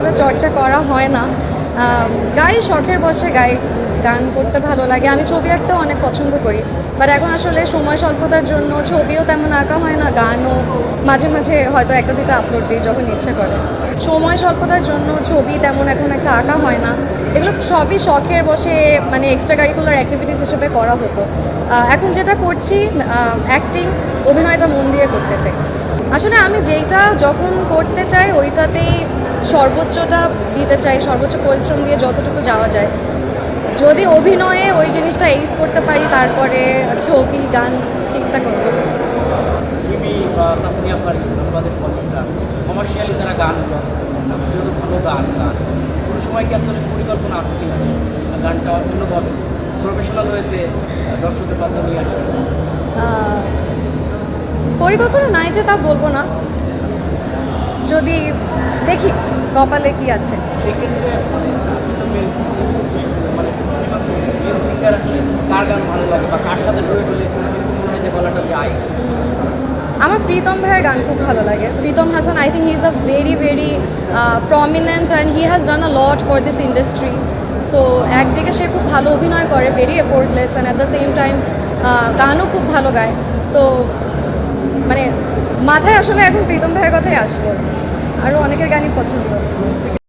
চর্চা করা হয় না। গাই শখের বসে গাই, গান করতে ভালো লাগে। আমি ছবি আঁকতেও অনেক পছন্দ করি। বাট এখন আসলে সময় স্বল্পতার জন্য ছবিও তেমন আঁকা হয় না, গানও মাঝে মাঝে হয়তো একটা দুটো আপলোড দিই যখন ইচ্ছে করে। সময় স্বল্পতার জন্য ছবি তেমন এখন একটা আঁকা হয় না। এগুলো সবই শখের বসে মানে এক্সট্রা কারিকুলার অ্যাক্টিভিটিস হিসেবে করা হতো। এখন যেটা করছি অ্যাক্টিং অভিনয়টা মন দিয়ে করতে চাই। আসলে আমি যেইটা যখন করতে চাই, ওইটাতেই সর্বোচ্চটা দিতে চাই সর্বোচ্চ পরিশ্রম দিয়ে যতটুকু যাওয়া যায়। যদি অভিনয়ে ওই জিনিসটা এইস করতে পারি তারপরে ছবি গান চিন্তা করব। কমার্শিয়ালি তারা ভালো গান গান। কোনো সময় কি আসলে পরিকল্পনা গানটা অন্যভাবে প্রফেশনাল হয়েছে দর্শকের পরিকল্পনা নাই যে তা বলব না। যদি দেখি কপালে কি আছে। মানে মানে আমার প্রীতম ভাইয়ের গান খুব ভালো লাগে। Pritam Hasan I think he is a very very prominent and he has done a lot for this industry so একদিকে সে খুব ভালো অভিনয় করে very effortless and at the same time গানও খুব ভালো গায়। সো মানে মাথায় আসলে এখন প্রীতম ভাইয়ের কথাই আসলো। অনেকের গানই পছন্দ।